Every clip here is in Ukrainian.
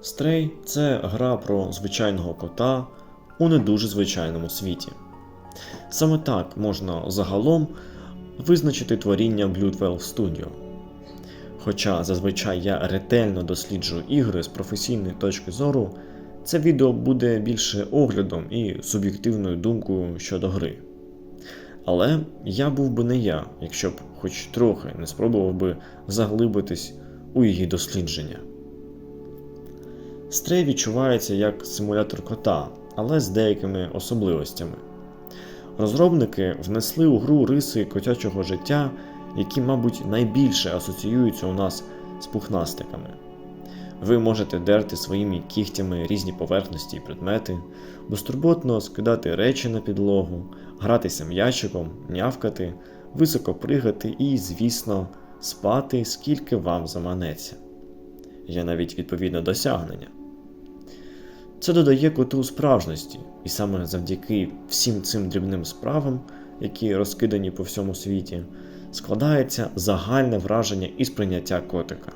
Стрей це гра про звичайного кота у не дуже звичайному світі. Саме так можна загалом визначити творіння Bloodwell Studio. Хоча зазвичай я ретельно досліджую ігри з професійної точки зору, це відео буде більше оглядом і суб'єктивною думкою щодо гри. Але я був би не я, якщо б хоч трохи не спробував би заглибитись у її дослідження. Стрей відчувається як симулятор кота, але з деякими особливостями. Розробники внесли у гру риси котячого життя, які, мабуть, найбільше асоціюються у нас з пухнастиками. Ви можете дерти своїми кігтями різні поверхності і предмети, безтурботно скидати речі на підлогу, гратися м'ячиком, нявкати, високо пригати і, звісно, спати скільки вам заманеться. Є навіть відповідне досягнення. Це додає коту справжності, і саме завдяки всім цим дрібним справам, які розкидані по всьому світі, складається загальне враження і сприйняття котика.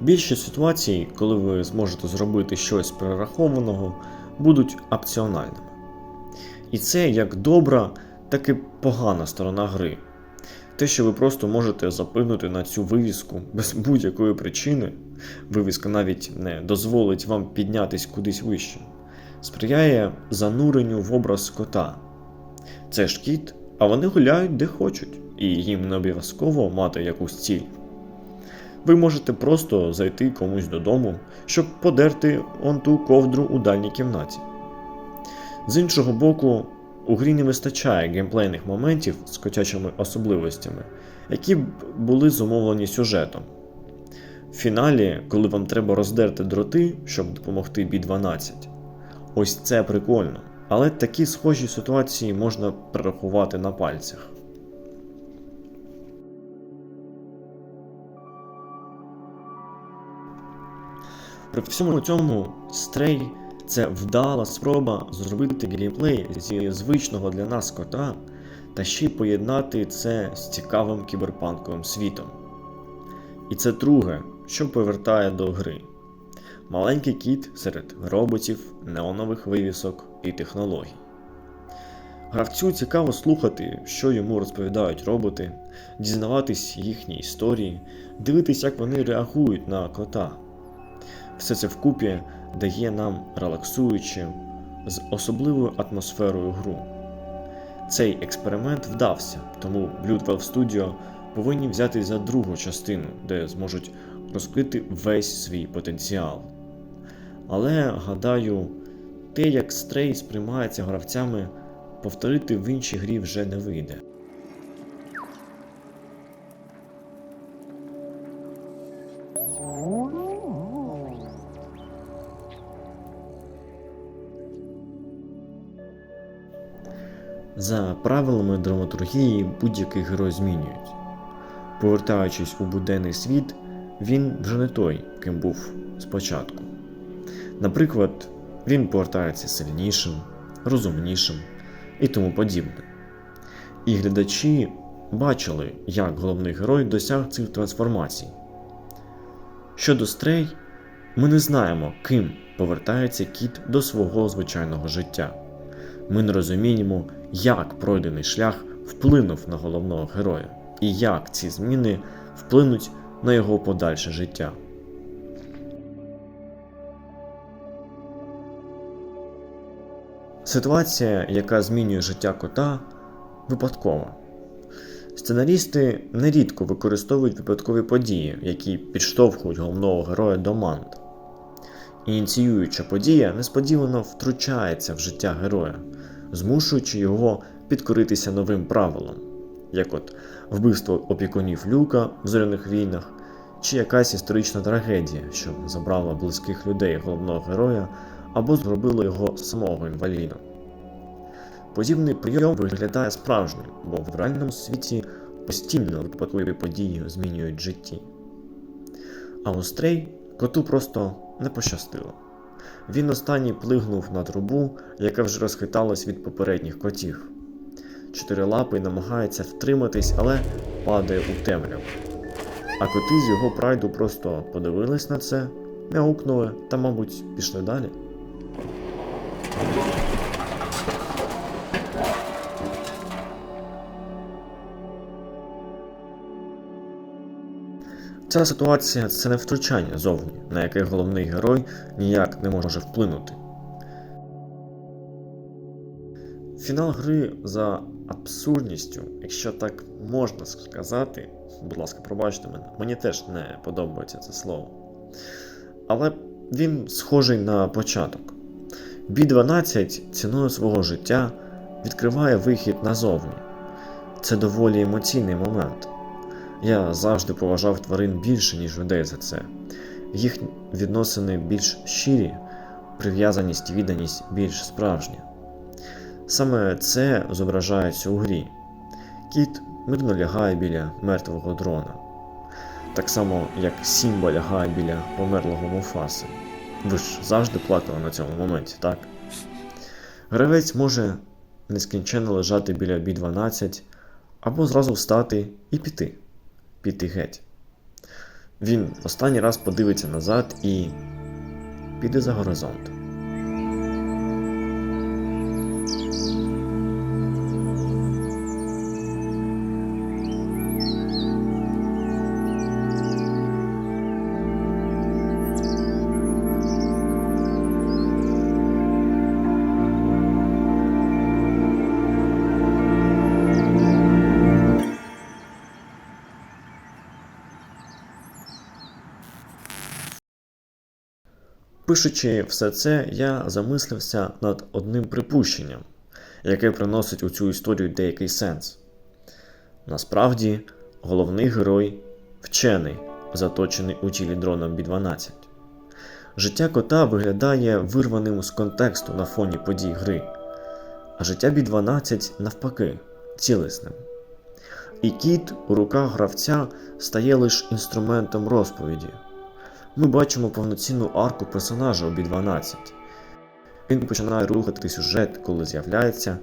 Більшість ситуацій, коли ви зможете зробити щось перерахованого, будуть опціональними. І це як добра, так і погана сторона гри. Те, що ви просто можете запинути на цю вивіску без будь-якої причини, вивіска навіть не дозволить вам піднятись кудись вище, сприяє зануренню в образ кота. Це ж кіт, а вони гуляють де хочуть, і їм не обов'язково мати якусь ціль. Ви можете просто зайти комусь додому, щоб подерти он ту ковдру у дальній кімнаті. З іншого боку, у грі не вистачає геймплейних моментів з котячими особливостями, які б були зумовлені сюжетом. В фіналі, коли вам треба роздерти дроти, щоб допомогти B12, ось це прикольно, але такі схожі ситуації можна перерахувати на пальцях. При всьому цьому стрей це вдала спроба зробити геймплей зі звичного для нас кота та ще й поєднати це з цікавим кіберпанковим світом. І це друге, що повертає до гри. Маленький кіт серед роботів, неонових вивісок і технологій. Гравцю цікаво слухати, що йому розповідають роботи, дізнаватись їхні історії, дивитись, як вони реагують на кота. Все це вкупі дає нам релаксуючу, з особливою атмосферою гру. Цей експеримент вдався, тому Bloodwell Studio повинні взяти за другу частину, де зможуть розкрити весь свій потенціал. Але гадаю, те, як стрей сприймається гравцями, повторити в іншій грі вже не вийде. За правилами драматургії будь-який герой змінюють. Повертаючись у буденний світ, він вже не той, ким був спочатку. Наприклад, він повертається сильнішим, розумнішим і тому подібне. І глядачі бачили, як головний герой досяг цих трансформацій. Щодо стрей, ми не знаємо, ким повертається кіт до свого звичайного життя. Ми не розуміємо, як пройдений шлях вплинув на головного героя, і як ці зміни вплинуть на його подальше життя. Ситуація, яка змінює життя кота, випадкова. Сценарісти нерідко використовують випадкові події, які підштовхують головного героя до манд. Ініціююча подія несподівано втручається в життя героя, змушуючи його підкоритися новим правилам, як от вбивство опікунів Люка в зоряних війнах, чи якась історична трагедія, що забрала близьких людей головного героя або зробила його самого інвалідом. Подібний прийом виглядає справжнім, бо в реальному світі постійно випадкові події змінюють житті. А у коту просто не пощастило. Він останній плигнув на трубу, яка вже розхиталась від попередніх котів. Чотирилапий намагається втриматись, але падає у темряву. А коти з його прайду просто подивились на це, мяукнули та, мабуть, пішли далі. Ця ситуація це не втручання зовні, на яке головний герой ніяк не може вплинути. Фінал гри за абсурдністю, якщо так можна сказати, будь ласка, пробачте мене, мені теж не подобається це слово. Але він схожий на початок. Бі-12 ціною свого життя відкриває вихід назовні. Це доволі емоційний момент. Я завжди поважав тварин більше, ніж людей за це. Їх відносини більш щирі, прив'язаність і відданість більш справжні. Саме це зображається у грі. Кіт мирно лягає біля мертвого дрона, так само, як Сімба лягає біля померлого Муфаси. Ви ж завжди плакали на цьому моменті, так? Гравець може нескінченно лежати біля Бі-12 або зразу встати і піти. Піти геть. Він останній раз подивиться назад і піде за горизонт. Пишучи все це, я замислився над одним припущенням, яке приносить у цю історію деякий сенс. Насправді, головний герой вчений, заточений у тілі дрона Бі-12. Життя кота виглядає вирваним з контексту на фоні подій гри, а життя Бі-12 навпаки цілісним. І кіт у руках гравця стає лише інструментом розповіді ми бачимо повноцінну арку персонажа у Бі-12. Він починає рухати сюжет, коли з'являється,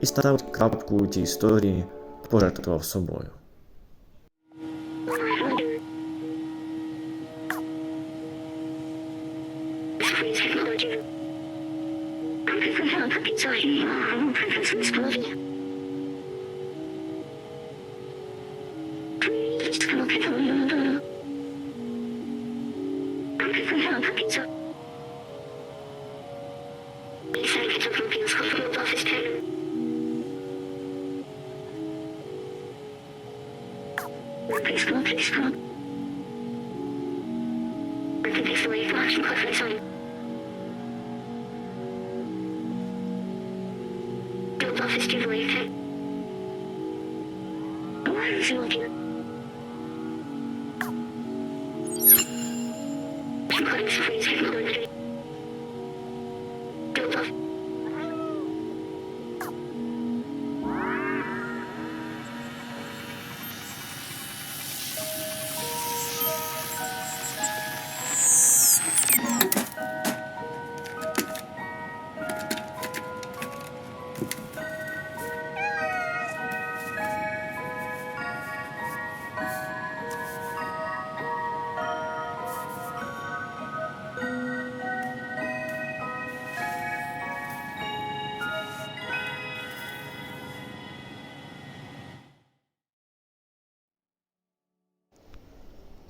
і ставить крапку у тій історії, пожертвував собою. Technology. please come, please come. Repeat the way, flash, flash, flash, Your love is too late. Why is you looking?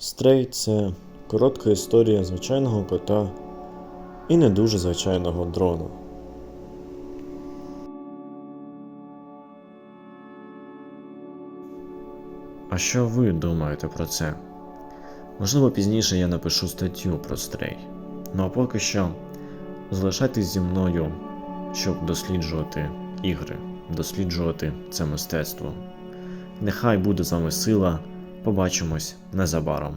Стрей це коротка історія звичайного кота і не дуже звичайного дрона. А що ви думаєте про це? Можливо, пізніше я напишу статтю про стрей. Ну а поки що залишайтесь зі мною, щоб досліджувати ігри, досліджувати це мистецтво. Нехай буде з вами сила. Побачимось незабаром.